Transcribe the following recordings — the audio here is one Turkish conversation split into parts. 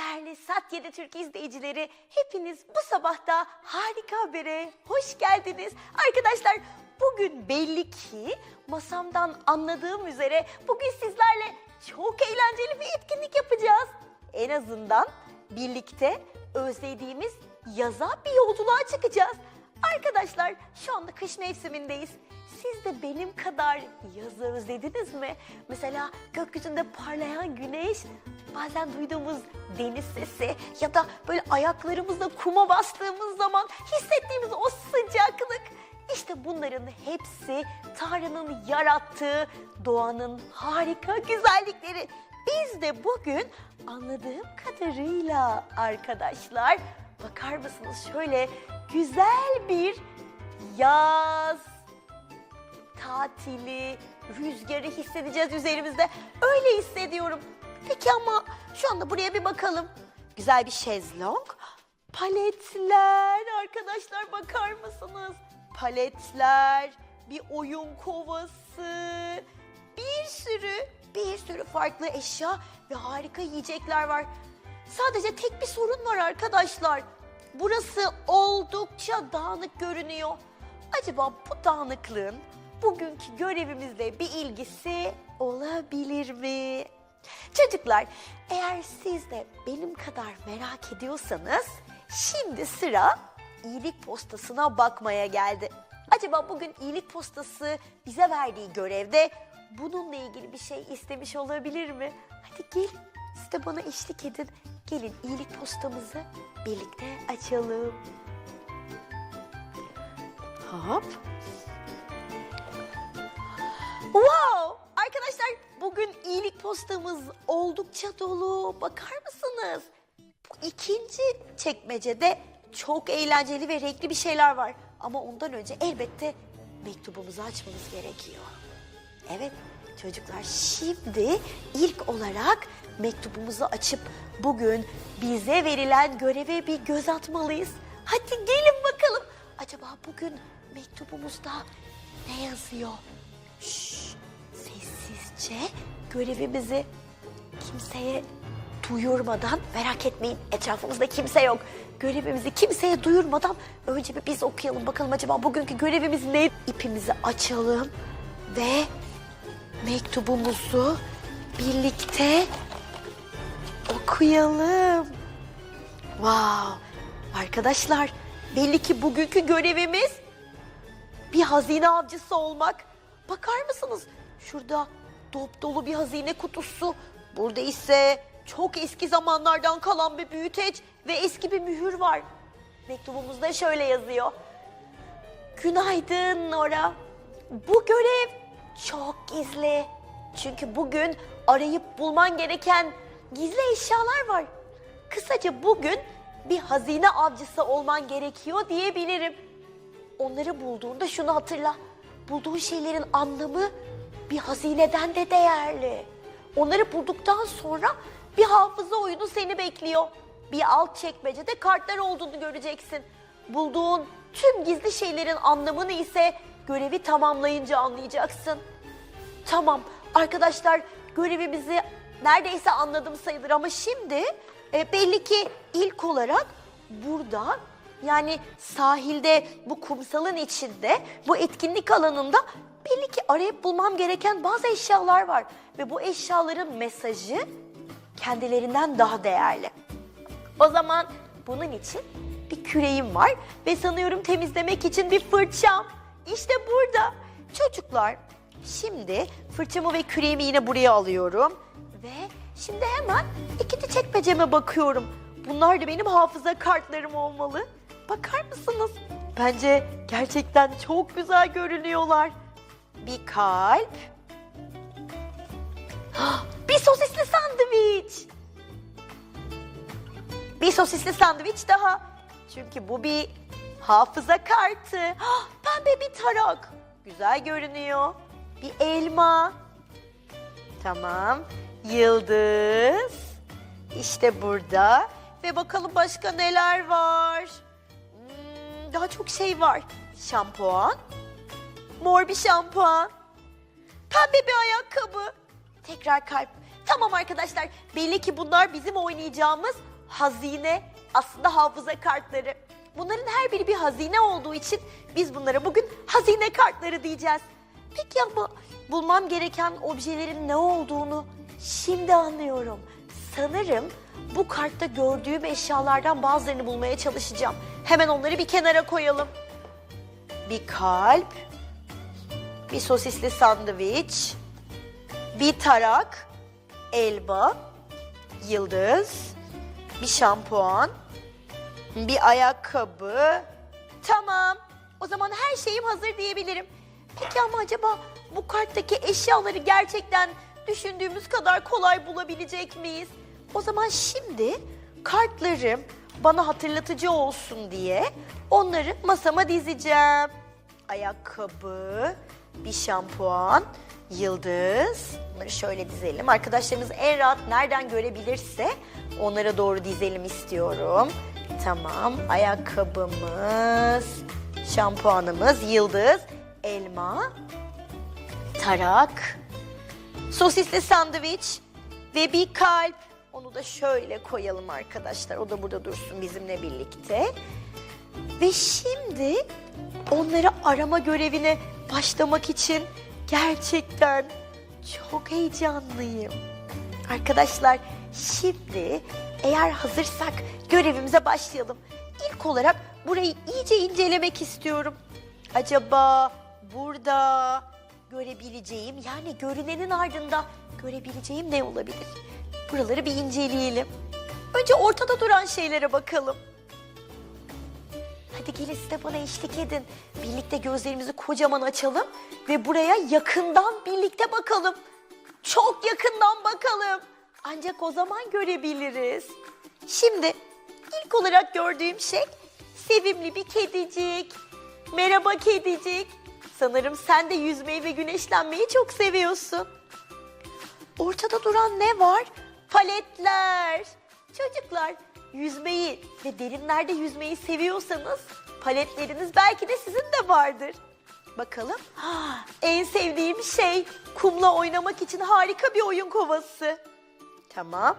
Değerli Sat 7 Türk izleyicileri, hepiniz bu sabahta harika habere hoş geldiniz. Arkadaşlar, bugün belli ki masamdan anladığım üzere bugün sizlerle çok eğlenceli bir etkinlik yapacağız. En azından birlikte özlediğimiz yaza bir yolculuğa çıkacağız. Arkadaşlar, şu anda kış mevsimindeyiz. Siz de benim kadar yazı özlediniz mi? Mesela gökyüzünde parlayan güneş, bazen duyduğumuz deniz sesi ya da böyle ayaklarımızla kuma bastığımız zaman hissettiğimiz o sıcaklık. İşte bunların hepsi Tanrı'nın yarattığı doğanın harika güzellikleri. Biz de bugün anladığım kadarıyla arkadaşlar bakar mısınız şöyle güzel bir yaz tatili, rüzgarı hissedeceğiz üzerimizde. Öyle hissediyorum. Peki ama şu anda buraya bir bakalım. Güzel bir şezlong. Paletler arkadaşlar bakar mısınız? Paletler, bir oyun kovası, bir sürü, bir sürü farklı eşya ve harika yiyecekler var. Sadece tek bir sorun var arkadaşlar. Burası oldukça dağınık görünüyor. Acaba bu dağınıklığın bugünkü görevimizle bir ilgisi olabilir mi? Çocuklar, eğer siz de benim kadar merak ediyorsanız şimdi sıra iyilik postasına bakmaya geldi. Acaba bugün iyilik postası bize verdiği görevde bununla ilgili bir şey istemiş olabilir mi? Hadi gelin, siz de bana eşlik edin. Gelin iyilik postamızı birlikte açalım. Hop. Wow! Arkadaşlar bugün iyilik postamız oldukça dolu. Bakar mısınız? Bu ikinci çekmecede çok eğlenceli ve renkli bir şeyler var. Ama ondan önce elbette mektubumuzu açmamız gerekiyor. Evet çocuklar şimdi ilk olarak mektubumuzu açıp bugün bize verilen göreve bir göz atmalıyız. Hadi gelin bakalım. Acaba bugün mektubumuzda ne yazıyor? Şşş, sessizce görevimizi kimseye duyurmadan merak etmeyin etrafımızda kimse yok. Görevimizi kimseye duyurmadan önce bir biz okuyalım bakalım acaba bugünkü görevimiz ne? İpimizi açalım ve mektubumuzu birlikte okuyalım. Wow! Arkadaşlar belli ki bugünkü görevimiz bir hazine avcısı olmak. Bakar mısınız? Şurada dop dolu bir hazine kutusu. Burada ise çok eski zamanlardan kalan bir büyüteç ve eski bir mühür var. Mektubumuzda şöyle yazıyor. Günaydın Nora. Bu görev çok gizli. Çünkü bugün arayıp bulman gereken gizli eşyalar var. Kısaca bugün bir hazine avcısı olman gerekiyor diyebilirim. Onları bulduğunda şunu hatırla. Bulduğun şeylerin anlamı bir hazineden de değerli. Onları bulduktan sonra bir hafıza oyunu seni bekliyor. Bir alt çekmecede kartlar olduğunu göreceksin. Bulduğun tüm gizli şeylerin anlamını ise görevi tamamlayınca anlayacaksın. Tamam arkadaşlar görevimizi neredeyse anladım sayılır ama şimdi e, belli ki ilk olarak burada yani sahilde bu kumsalın içinde bu etkinlik alanında belli ki arayıp bulmam gereken bazı eşyalar var. Ve bu eşyaların mesajı kendilerinden daha değerli. O zaman bunun için bir küreğim var ve sanıyorum temizlemek için bir fırçam. İşte burada. Çocuklar şimdi fırçamı ve küreğimi yine buraya alıyorum. Ve şimdi hemen ikinci çekmeceme bakıyorum. Bunlar da benim hafıza kartlarım olmalı. Bakar mısınız? Bence gerçekten çok güzel görünüyorlar. Bir kalp. Ah, Bir sosisli sandviç. Bir sosisli sandviç daha. Çünkü bu bir hafıza kartı. Ah, Pembe bir tarak. Güzel görünüyor. Bir elma. Tamam. Yıldız. İşte burada. Ve bakalım başka neler var. Daha çok şey var. Şampuan. Mor bir şampuan. Pembe bir ayakkabı. Tekrar kalp. Tamam arkadaşlar belli ki bunlar bizim oynayacağımız hazine aslında hafıza kartları. Bunların her biri bir hazine olduğu için biz bunlara bugün hazine kartları diyeceğiz. Peki ama bulmam gereken objelerin ne olduğunu şimdi anlıyorum. Sanırım bu kartta gördüğüm eşyalardan bazılarını bulmaya çalışacağım. Hemen onları bir kenara koyalım. Bir kalp, bir sosisli sandviç, bir tarak, elba, yıldız, bir şampuan, bir ayakkabı. Tamam. O zaman her şeyim hazır diyebilirim. Peki ama acaba bu karttaki eşyaları gerçekten düşündüğümüz kadar kolay bulabilecek miyiz? O zaman şimdi kartlarım bana hatırlatıcı olsun diye onları masama dizeceğim. Ayakkabı, bir şampuan, yıldız. Bunları şöyle dizelim. Arkadaşlarımız en rahat nereden görebilirse onlara doğru dizelim istiyorum. Tamam. Ayakkabımız, şampuanımız, yıldız, elma, tarak, sosisli sandviç ve bir kalp. Onu da şöyle koyalım arkadaşlar. O da burada dursun bizimle birlikte. Ve şimdi onları arama görevine başlamak için gerçekten çok heyecanlıyım. Arkadaşlar şimdi eğer hazırsak görevimize başlayalım. İlk olarak burayı iyice incelemek istiyorum. Acaba burada görebileceğim yani görünenin ardında görebileceğim ne olabilir? Buraları bir inceleyelim. Önce ortada duran şeylere bakalım. Hadi gelin bana eşlik edin. Birlikte gözlerimizi kocaman açalım ve buraya yakından birlikte bakalım. Çok yakından bakalım. Ancak o zaman görebiliriz. Şimdi ilk olarak gördüğüm şey sevimli bir kedicik. Merhaba kedicik. Sanırım sen de yüzmeyi ve güneşlenmeyi çok seviyorsun. Ortada duran ne var? Paletler. Çocuklar yüzmeyi ve derinlerde yüzmeyi seviyorsanız paletleriniz belki de sizin de vardır. Bakalım. En sevdiğim şey kumla oynamak için harika bir oyun kovası. Tamam.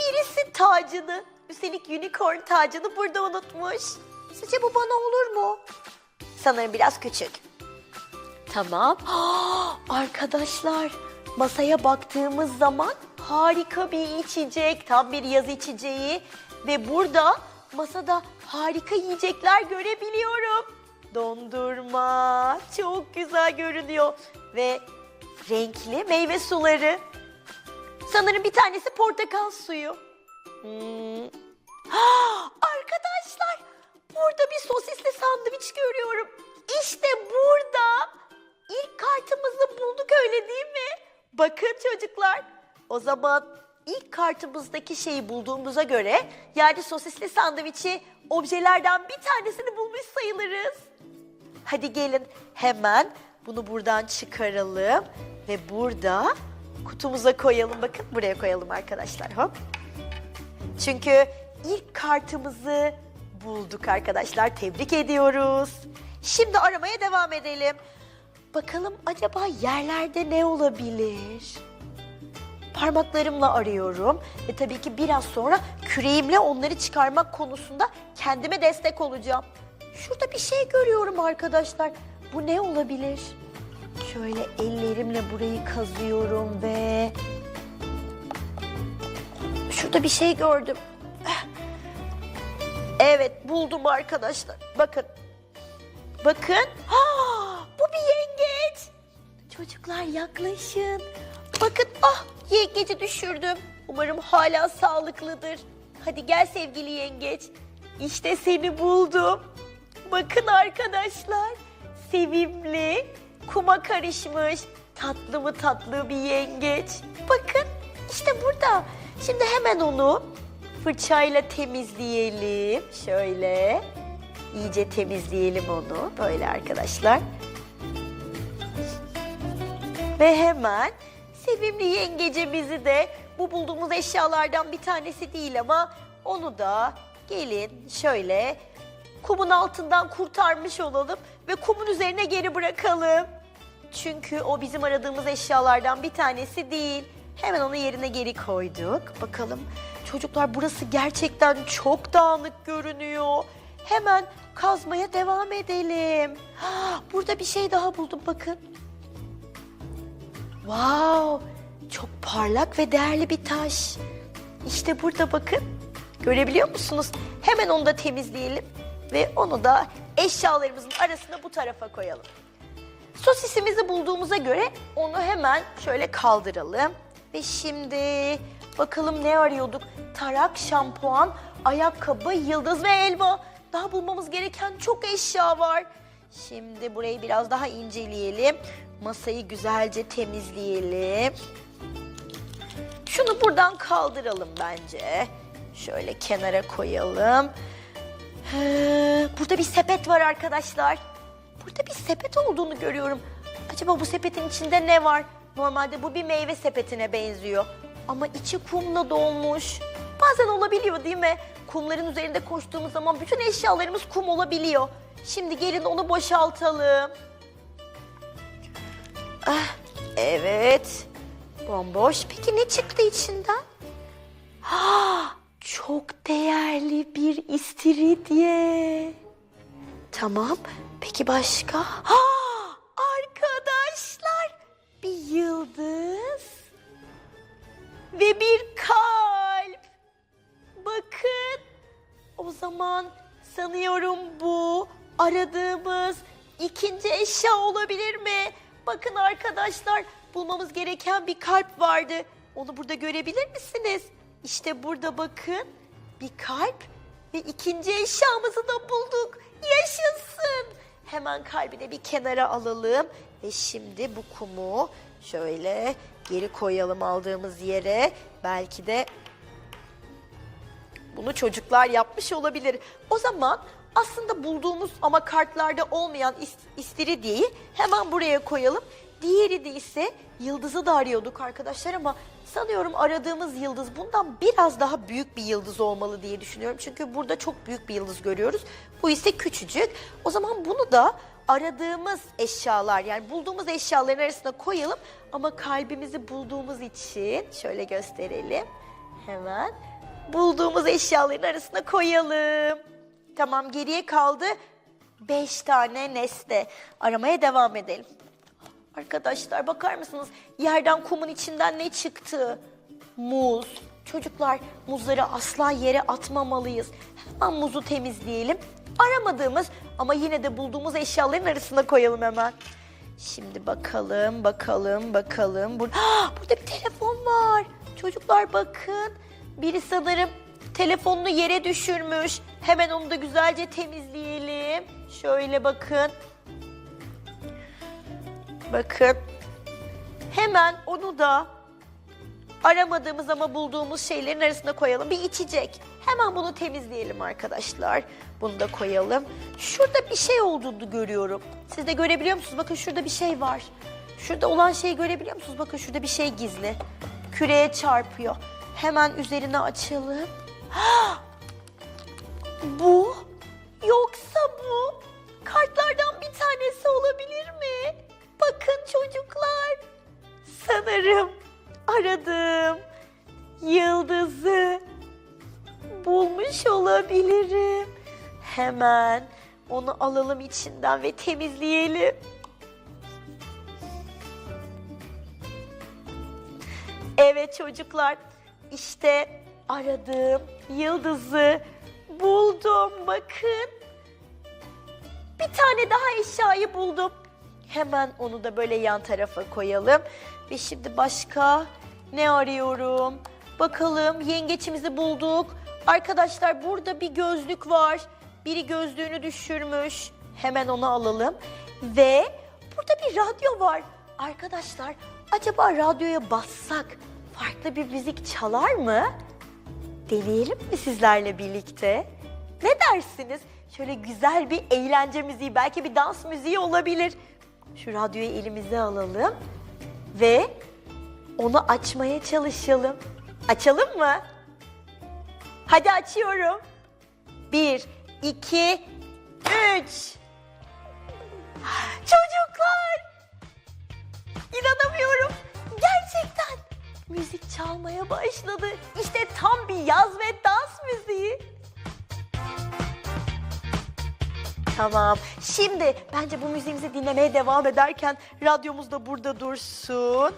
Birisi tacını, üstelik unicorn tacını burada unutmuş. Sizce bu bana olur mu? Sanırım biraz küçük. Tamam. Arkadaşlar masaya baktığımız zaman harika bir içecek, tam bir yaz içeceği ve burada masada harika yiyecekler görebiliyorum. Dondurma çok güzel görünüyor ve renkli meyve suları. Sanırım bir tanesi portakal suyu. Hmm. O zaman ilk kartımızdaki şeyi bulduğumuza göre yani sosisli sandviçi objelerden bir tanesini bulmuş sayılırız. Hadi gelin hemen bunu buradan çıkaralım ve burada kutumuza koyalım. Bakın buraya koyalım arkadaşlar. Hop. Çünkü ilk kartımızı bulduk arkadaşlar. Tebrik ediyoruz. Şimdi aramaya devam edelim. Bakalım acaba yerlerde ne olabilir? Parmaklarımla arıyorum ve tabii ki biraz sonra küreğimle onları çıkarmak konusunda kendime destek olacağım. Şurada bir şey görüyorum arkadaşlar. Bu ne olabilir? Şöyle ellerimle burayı kazıyorum ve şurada bir şey gördüm. Evet buldum arkadaşlar. Bakın. Bakın. Ha, bu bir yengeç. Çocuklar yaklaşın. Bakın ah yengeci düşürdüm. Umarım hala sağlıklıdır. Hadi gel sevgili yengeç. İşte seni buldum. Bakın arkadaşlar. Sevimli, kuma karışmış, tatlı mı tatlı bir yengeç. Bakın işte burada. Şimdi hemen onu fırçayla temizleyelim. Şöyle. iyice temizleyelim onu. Böyle arkadaşlar. Ve hemen sevimli yengecimizi de bu bulduğumuz eşyalardan bir tanesi değil ama onu da gelin şöyle kumun altından kurtarmış olalım ve kumun üzerine geri bırakalım. Çünkü o bizim aradığımız eşyalardan bir tanesi değil. Hemen onu yerine geri koyduk. Bakalım çocuklar burası gerçekten çok dağınık görünüyor. Hemen kazmaya devam edelim. Burada bir şey daha buldum bakın. Wow, çok parlak ve değerli bir taş. İşte burada bakın. Görebiliyor musunuz? Hemen onu da temizleyelim ve onu da eşyalarımızın arasına bu tarafa koyalım. Sosisimizi bulduğumuza göre onu hemen şöyle kaldıralım. Ve şimdi bakalım ne arıyorduk? Tarak, şampuan, ayakkabı, yıldız ve elma. Daha bulmamız gereken çok eşya var. Şimdi burayı biraz daha inceleyelim. Masayı güzelce temizleyelim. Şunu buradan kaldıralım bence. Şöyle kenara koyalım. Ee, Burada bir sepet var arkadaşlar. Burada bir sepet olduğunu görüyorum. Acaba bu sepetin içinde ne var? Normalde bu bir meyve sepetine benziyor. Ama içi kumla dolmuş. Bazen olabiliyor değil mi? Kumların üzerinde koştuğumuz zaman bütün eşyalarımız kum olabiliyor. Şimdi gelin onu boşaltalım. Ah, evet. Bomboş. Peki ne çıktı içinden? Ah, çok değerli bir istiridye. Tamam. Peki başka? Ha, arkadaşlar bir yıldız ve bir kalp. Bakın. O zaman sanıyorum bu aradığımız ikinci eşya olabilir mi? Bakın arkadaşlar bulmamız gereken bir kalp vardı. Onu burada görebilir misiniz? İşte burada bakın bir kalp ve ikinci eşyamızı da bulduk. Yaşasın. Hemen kalbi de bir kenara alalım. Ve şimdi bu kumu şöyle geri koyalım aldığımız yere. Belki de bunu çocuklar yapmış olabilir. O zaman aslında bulduğumuz ama kartlarda olmayan is- istiridyeyi hemen buraya koyalım. Diğeri de ise yıldızı da arıyorduk arkadaşlar ama sanıyorum aradığımız yıldız bundan biraz daha büyük bir yıldız olmalı diye düşünüyorum. Çünkü burada çok büyük bir yıldız görüyoruz. Bu ise küçücük. O zaman bunu da aradığımız eşyalar yani bulduğumuz eşyaların arasına koyalım. Ama kalbimizi bulduğumuz için şöyle gösterelim. Hemen bulduğumuz eşyaların arasına koyalım. Tamam geriye kaldı 5 tane nesne. Aramaya devam edelim. Arkadaşlar bakar mısınız? Yerden kumun içinden ne çıktı? Muz. Çocuklar muzları asla yere atmamalıyız. Hemen muzu temizleyelim. Aramadığımız ama yine de bulduğumuz eşyaların arasına koyalım hemen. Şimdi bakalım, bakalım, bakalım. Bur Ah, burada bir telefon var. Çocuklar bakın. Biri sanırım telefonunu yere düşürmüş. Hemen onu da güzelce temizleyelim. Şöyle bakın. Bakın. Hemen onu da aramadığımız ama bulduğumuz şeylerin arasına koyalım. Bir içecek. Hemen bunu temizleyelim arkadaşlar. Bunu da koyalım. Şurada bir şey olduğunu görüyorum. Siz de görebiliyor musunuz? Bakın şurada bir şey var. Şurada olan şeyi görebiliyor musunuz? Bakın şurada bir şey gizli. Küreye çarpıyor. Hemen üzerine açalım. Bu yoksa bu kartlardan bir tanesi olabilir mi? Bakın çocuklar. Sanırım aradığım yıldızı bulmuş olabilirim. Hemen onu alalım içinden ve temizleyelim. Evet çocuklar, işte aradığım yıldızı buldum. Bakın. Bir tane daha eşyayı buldum. Hemen onu da böyle yan tarafa koyalım. Ve şimdi başka ne arıyorum? Bakalım yengeçimizi bulduk. Arkadaşlar burada bir gözlük var. Biri gözlüğünü düşürmüş. Hemen onu alalım. Ve burada bir radyo var. Arkadaşlar acaba radyoya bassak farklı bir müzik çalar mı? deneyelim mi sizlerle birlikte? Ne dersiniz? Şöyle güzel bir eğlence müziği, belki bir dans müziği olabilir. Şu radyoyu elimize alalım ve onu açmaya çalışalım. Açalım mı? Hadi açıyorum. Bir, iki, üç. Çocuklar! İnanamıyorum. Gerçekten çalmaya başladı. İşte tam bir yaz ve dans müziği. Tamam. Şimdi bence bu müziğimizi dinlemeye devam ederken radyomuz da burada dursun.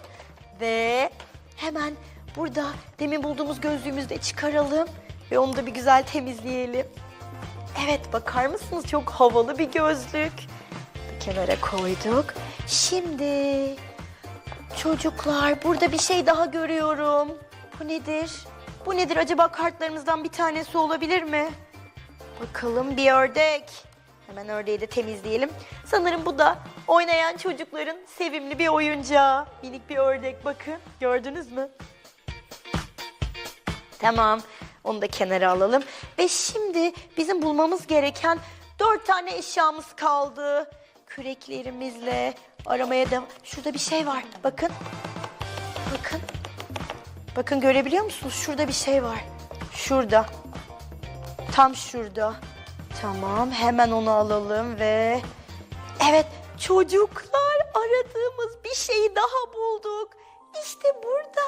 Ve hemen burada demin bulduğumuz gözlüğümüzü de çıkaralım. Ve onu da bir güzel temizleyelim. Evet bakar mısınız çok havalı bir gözlük. Bir kenara koyduk. Şimdi çocuklar burada bir şey daha görüyorum. Bu nedir? Bu nedir acaba kartlarımızdan bir tanesi olabilir mi? Bakalım bir ördek. Hemen ördeği de temizleyelim. Sanırım bu da oynayan çocukların sevimli bir oyuncağı. Minik bir ördek bakın. Gördünüz mü? Tamam. Onu da kenara alalım. Ve şimdi bizim bulmamız gereken dört tane eşyamız kaldı. Küreklerimizle aramaya devam. Şurada bir şey var. Bakın. Bakın. Bakın görebiliyor musunuz? Şurada bir şey var. Şurada. Tam şurada. Tamam hemen onu alalım ve... Evet çocuklar aradığımız bir şeyi daha bulduk. İşte burada.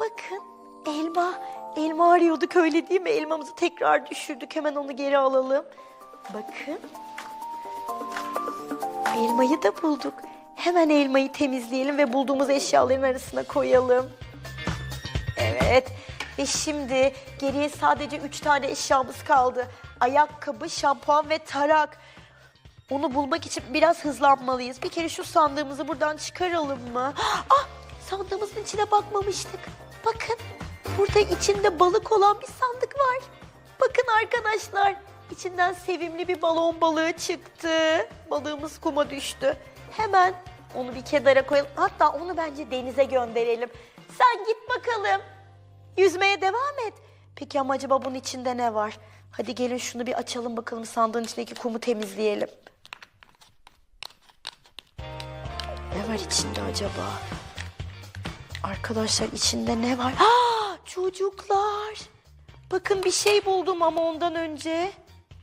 Bakın elma. Elma arıyorduk öyle değil mi? Elmamızı tekrar düşürdük. Hemen onu geri alalım. Bakın. Elmayı da bulduk. Hemen elmayı temizleyelim ve bulduğumuz eşyaların arasına koyalım. Evet. Ve şimdi geriye sadece üç tane eşyamız kaldı. Ayakkabı, şampuan ve tarak. Onu bulmak için biraz hızlanmalıyız. Bir kere şu sandığımızı buradan çıkaralım mı? Ah! Sandığımızın içine bakmamıştık. Bakın. Burada içinde balık olan bir sandık var. Bakın arkadaşlar. içinden sevimli bir balon balığı çıktı. Balığımız kuma düştü. Hemen onu bir kenara koyalım. Hatta onu bence denize gönderelim. Sen git bakalım. Yüzmeye devam et. Peki ama acaba bunun içinde ne var? Hadi gelin şunu bir açalım bakalım sandığın içindeki kumu temizleyelim. Ne var içinde acaba? Arkadaşlar içinde ne var? Ha, çocuklar. Bakın bir şey buldum ama ondan önce.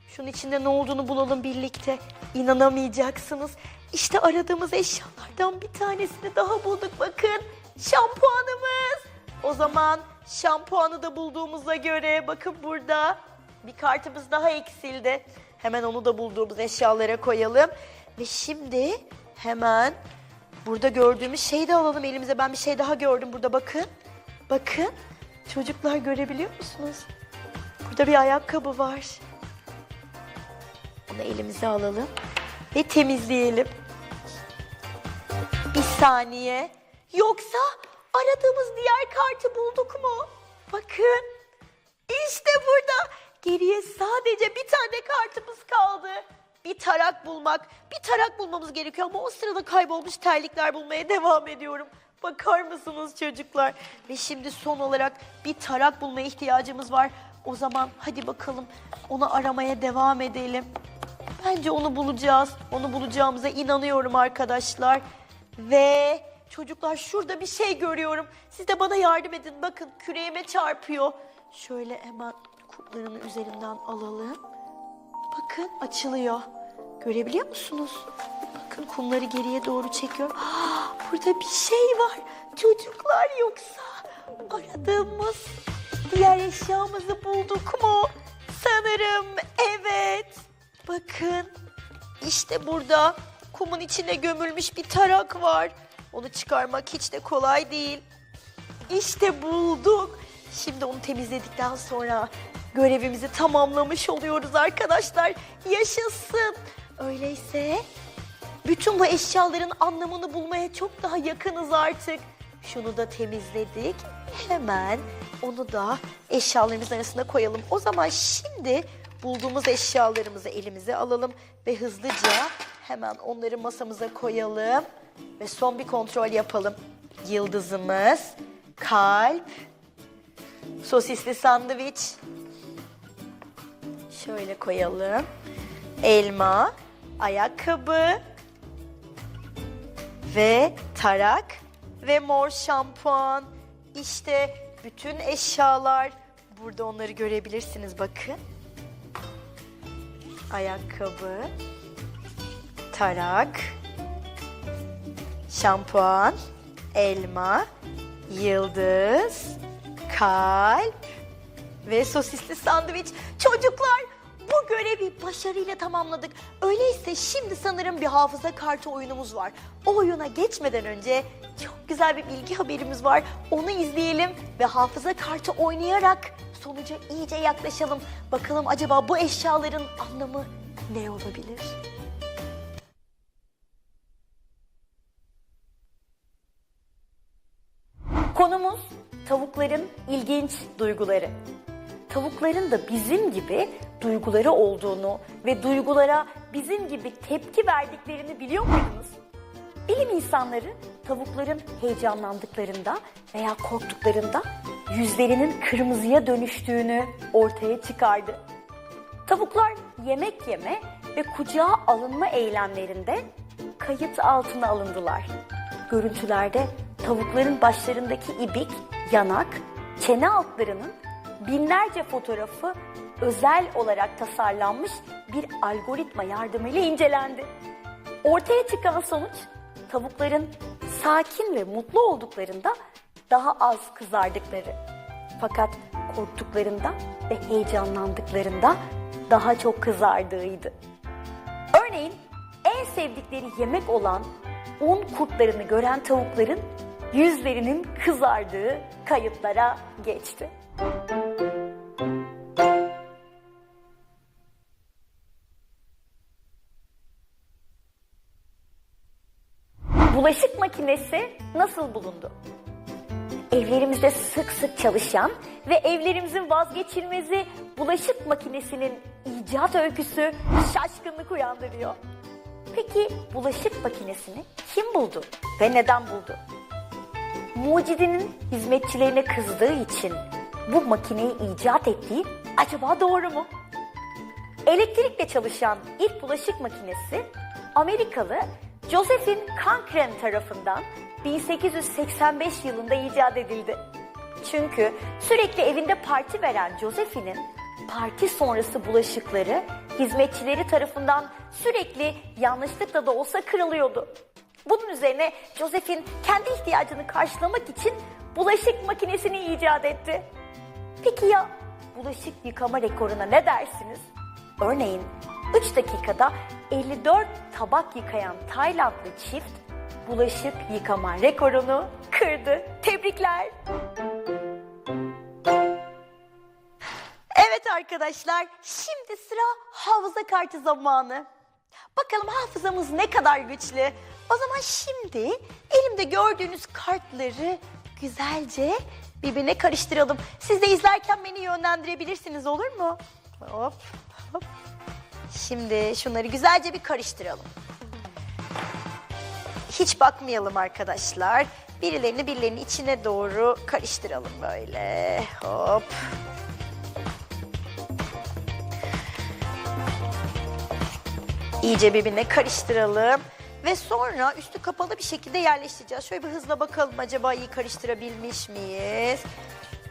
Şunun içinde ne olduğunu bulalım birlikte. İnanamayacaksınız. İşte aradığımız eşyalardan bir tanesini daha bulduk bakın. Şampuanımız. O zaman şampuanı da bulduğumuza göre bakın burada bir kartımız daha eksildi. Hemen onu da bulduğumuz eşyalara koyalım. Ve şimdi hemen burada gördüğümüz şeyi de alalım elimize. Ben bir şey daha gördüm burada bakın. Bakın çocuklar görebiliyor musunuz? Burada bir ayakkabı var. Onu elimize alalım ve temizleyelim. Bir saniye. Yoksa aradığımız diğer kartı bulduk mu? Bakın. İşte burada. Geriye sadece bir tane kartımız kaldı. Bir tarak bulmak. Bir tarak bulmamız gerekiyor ama o sırada kaybolmuş terlikler bulmaya devam ediyorum. Bakar mısınız çocuklar? Ve şimdi son olarak bir tarak bulmaya ihtiyacımız var. O zaman hadi bakalım onu aramaya devam edelim. Bence onu bulacağız. Onu bulacağımıza inanıyorum arkadaşlar. Ve çocuklar şurada bir şey görüyorum. Siz de bana yardım edin. Bakın küreğime çarpıyor. Şöyle hemen kumlarını üzerinden alalım. Bakın açılıyor. Görebiliyor musunuz? Bakın kumları geriye doğru çekiyorum. Ah, burada bir şey var. Çocuklar yoksa aradığımız diğer eşyamızı bulduk mu? Sanırım evet. Bakın işte burada kumun içine gömülmüş bir tarak var. Onu çıkarmak hiç de kolay değil. İşte bulduk. Şimdi onu temizledikten sonra görevimizi tamamlamış oluyoruz arkadaşlar. Yaşasın. Öyleyse bütün bu eşyaların anlamını bulmaya çok daha yakınız artık. Şunu da temizledik. Hemen onu da eşyalarımızın arasına koyalım. O zaman şimdi bulduğumuz eşyalarımızı elimize alalım ve hızlıca hemen onları masamıza koyalım ve son bir kontrol yapalım. Yıldızımız, kalp, sosisli sandviç. Şöyle koyalım. Elma, ayakkabı ve tarak ve mor şampuan. İşte bütün eşyalar. Burada onları görebilirsiniz bakın. Ayakkabı, tarak, şampuan, elma, yıldız kalp ve sosisli sandviç. Çocuklar bu görevi başarıyla tamamladık. Öyleyse şimdi sanırım bir hafıza kartı oyunumuz var. O oyuna geçmeden önce çok güzel bir bilgi haberimiz var. Onu izleyelim ve hafıza kartı oynayarak sonuca iyice yaklaşalım. Bakalım acaba bu eşyaların anlamı ne olabilir? Konumuz tavukların ilginç duyguları. Tavukların da bizim gibi duyguları olduğunu ve duygulara bizim gibi tepki verdiklerini biliyor muydunuz? Bilim insanları tavukların heyecanlandıklarında veya korktuklarında yüzlerinin kırmızıya dönüştüğünü ortaya çıkardı. Tavuklar yemek yeme ve kucağa alınma eylemlerinde kayıt altına alındılar. Görüntülerde tavukların başlarındaki ibik, yanak, çene altlarının binlerce fotoğrafı özel olarak tasarlanmış bir algoritma yardımıyla incelendi. Ortaya çıkan sonuç tavukların sakin ve mutlu olduklarında daha az kızardıkları. Fakat korktuklarında ve heyecanlandıklarında daha çok kızardığıydı. Örneğin en sevdikleri yemek olan un kurtlarını gören tavukların yüzlerinin kızardığı kayıtlara geçti. Bulaşık makinesi nasıl bulundu? Evlerimizde sık sık çalışan ve evlerimizin vazgeçilmezi bulaşık makinesinin icat öyküsü şaşkınlık uyandırıyor. Peki bulaşık makinesini kim buldu ve neden buldu? Mucidi'nin hizmetçilerine kızdığı için bu makineyi icat ettiği acaba doğru mu? Elektrikle çalışan ilk bulaşık makinesi Amerikalı Josephine Conkren tarafından 1885 yılında icat edildi. Çünkü sürekli evinde parti veren Josephine'in parti sonrası bulaşıkları hizmetçileri tarafından sürekli yanlışlıkla da olsa kırılıyordu. Bunun üzerine Josephine kendi ihtiyacını karşılamak için bulaşık makinesini icat etti. Peki ya bulaşık yıkama rekoruna ne dersiniz? Örneğin 3 dakikada 54 tabak yıkayan Taylandlı çift bulaşık yıkama rekorunu kırdı. Tebrikler. Evet arkadaşlar, şimdi sıra hafıza kartı zamanı. Bakalım hafızamız ne kadar güçlü. O zaman şimdi elimde gördüğünüz kartları güzelce birbirine karıştıralım. Siz de izlerken beni yönlendirebilirsiniz olur mu? Hop Şimdi şunları güzelce bir karıştıralım. Hiç bakmayalım arkadaşlar. Birilerini birilerinin içine doğru karıştıralım böyle. Hop. İyice birbirine karıştıralım. Ve sonra üstü kapalı bir şekilde yerleştireceğiz. Şöyle bir hızla bakalım acaba iyi karıştırabilmiş miyiz?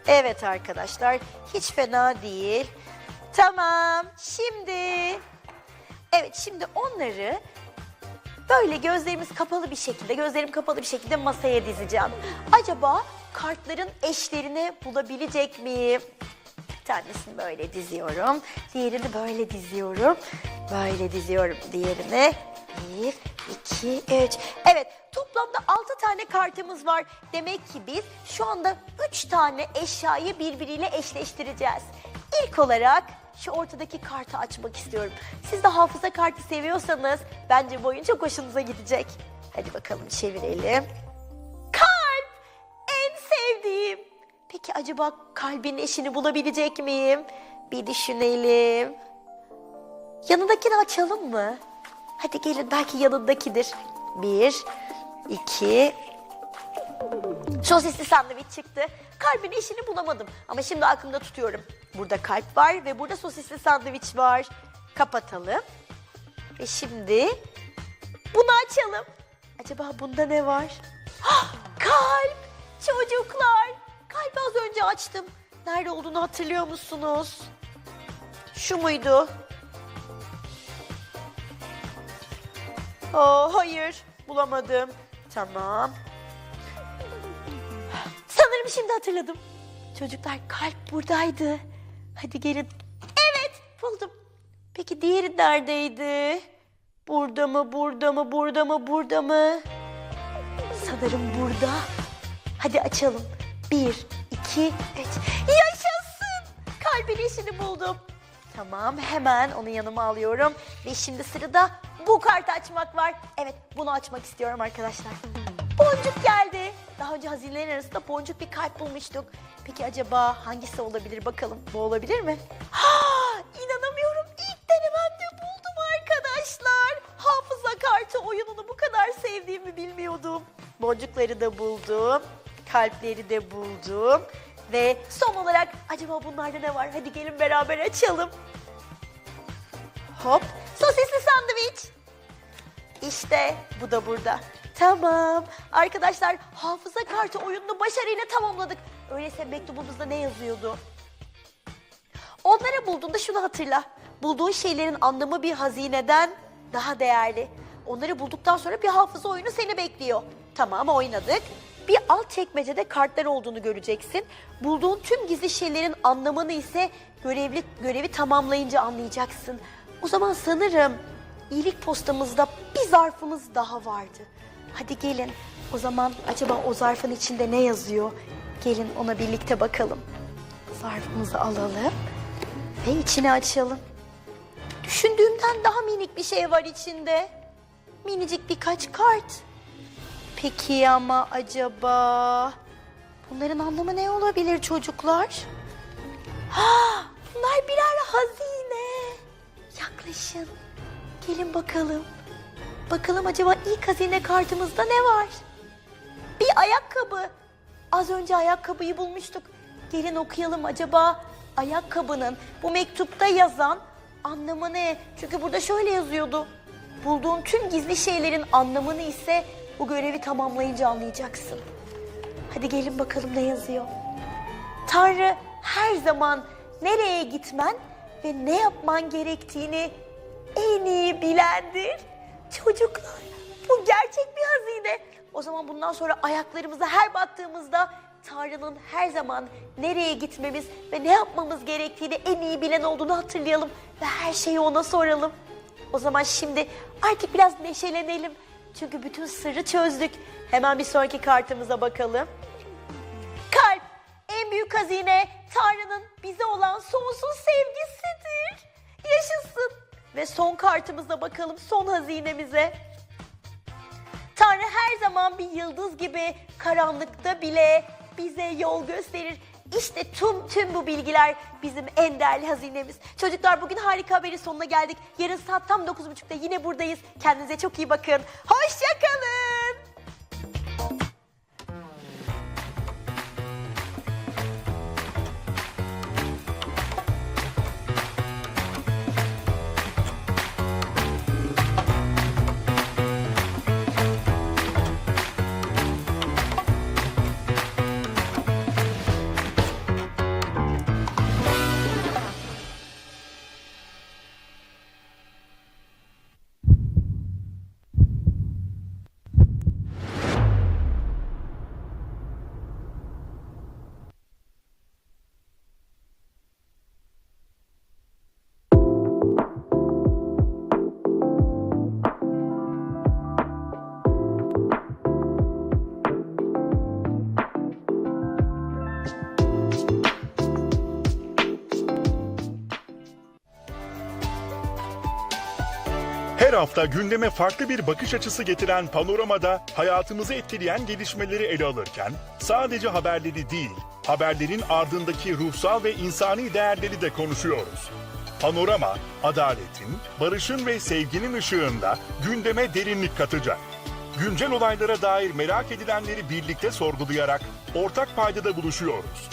Evet arkadaşlar hiç fena değil. Tamam şimdi evet şimdi onları böyle gözlerimiz kapalı bir şekilde gözlerim kapalı bir şekilde masaya dizeceğim. Acaba kartların eşlerini bulabilecek miyim? Bir tanesini böyle diziyorum. Diğerini böyle diziyorum. Böyle diziyorum diğerini. Bir, iki, üç. Evet toplamda altı tane kartımız var. Demek ki biz şu anda üç tane eşyayı birbiriyle eşleştireceğiz. İlk olarak şu ortadaki kartı açmak istiyorum. Siz de hafıza kartı seviyorsanız bence bu oyun çok hoşunuza gidecek. Hadi bakalım çevirelim. Kalp! En sevdiğim. Peki acaba kalbin eşini bulabilecek miyim? Bir düşünelim. Yanındakini açalım mı? Hadi gelin belki yanındakidir. Bir, iki... Sosisli sandviç çıktı. Kalbin eşini bulamadım ama şimdi aklımda tutuyorum. Burada kalp var ve burada sosisli sandviç var. Kapatalım. Ve şimdi bunu açalım. Acaba bunda ne var? Ah, kalp! Çocuklar! Kalbi az önce açtım. Nerede olduğunu hatırlıyor musunuz? Şu muydu? Oh, hayır, bulamadım. Tamam. Sanırım şimdi hatırladım. Çocuklar kalp buradaydı. Hadi gelin. Evet buldum. Peki diğeri neredeydi? Burada mı, burada mı, burada mı, burada mı? Sanırım burada. Hadi açalım. Bir, iki, üç. Yaşasın! Kalbin eşini buldum. Tamam hemen onu yanıma alıyorum. Ve şimdi sırada bu kartı açmak var. Evet bunu açmak istiyorum arkadaşlar. Boncuk geldi. Daha önce hazinelerin arasında boncuk bir kalp bulmuştuk. Peki acaba hangisi olabilir bakalım. Bu olabilir mi? Ha, inanamıyorum. İlk denememde buldum arkadaşlar. Hafıza kartı oyununu bu kadar sevdiğimi bilmiyordum. Boncukları da buldum. Kalpleri de buldum. Ve son olarak acaba bunlarda ne var? Hadi gelin beraber açalım. Hop. Sosisli sandviç. İşte bu da burada. Tamam. Arkadaşlar hafıza kartı oyununu başarıyla tamamladık. Öyleyse mektubumuzda ne yazıyordu? Onları bulduğunda şunu hatırla. Bulduğun şeylerin anlamı bir hazineden daha değerli. Onları bulduktan sonra bir hafıza oyunu seni bekliyor. Tamam oynadık. Bir alt çekmecede kartlar olduğunu göreceksin. Bulduğun tüm gizli şeylerin anlamını ise görevli görevi tamamlayınca anlayacaksın. O zaman sanırım iyilik postamızda bir zarfımız daha vardı. Hadi gelin. O zaman acaba o zarfın içinde ne yazıyor? Gelin ona birlikte bakalım. Zarfımızı alalım ve içini açalım. Düşündüğümden daha minik bir şey var içinde. Minicik birkaç kart. Peki ama acaba bunların anlamı ne olabilir çocuklar? Ha, bunlar birer hazine. Yaklaşın. Gelin bakalım. Bakalım acaba ilk hazine kartımızda ne var? Bir ayakkabı. Az önce ayakkabıyı bulmuştuk. Gelin okuyalım acaba ayakkabının bu mektupta yazan anlamı ne? Çünkü burada şöyle yazıyordu. Bulduğun tüm gizli şeylerin anlamını ise bu görevi tamamlayınca anlayacaksın. Hadi gelin bakalım ne yazıyor. Tanrı her zaman nereye gitmen ve ne yapman gerektiğini en iyi bilendir. Çocuklar bu gerçek bir hazine. O zaman bundan sonra ayaklarımıza her battığımızda Tanrı'nın her zaman nereye gitmemiz ve ne yapmamız gerektiğini en iyi bilen olduğunu hatırlayalım ve her şeyi ona soralım. O zaman şimdi artık biraz neşelenelim. Çünkü bütün sırrı çözdük. Hemen bir sonraki kartımıza bakalım. Kalp en büyük hazine Tanrı'nın bize olan sonsuz sevgisidir. Yaşasın. Ve son kartımıza bakalım son hazinemize. Tanrı her zaman bir yıldız gibi karanlıkta bile bize yol gösterir. İşte tüm tüm bu bilgiler bizim en değerli hazinemiz. Çocuklar bugün harika haberin sonuna geldik. Yarın saat tam 9.30'da yine buradayız. Kendinize çok iyi bakın. Hoşçakalın. Hafta gündeme farklı bir bakış açısı getiren Panorama'da hayatımızı etkileyen gelişmeleri ele alırken sadece haberleri değil, haberlerin ardındaki ruhsal ve insani değerleri de konuşuyoruz. Panorama, adaletin, barışın ve sevginin ışığında gündeme derinlik katacak. Güncel olaylara dair merak edilenleri birlikte sorgulayarak ortak paydada buluşuyoruz.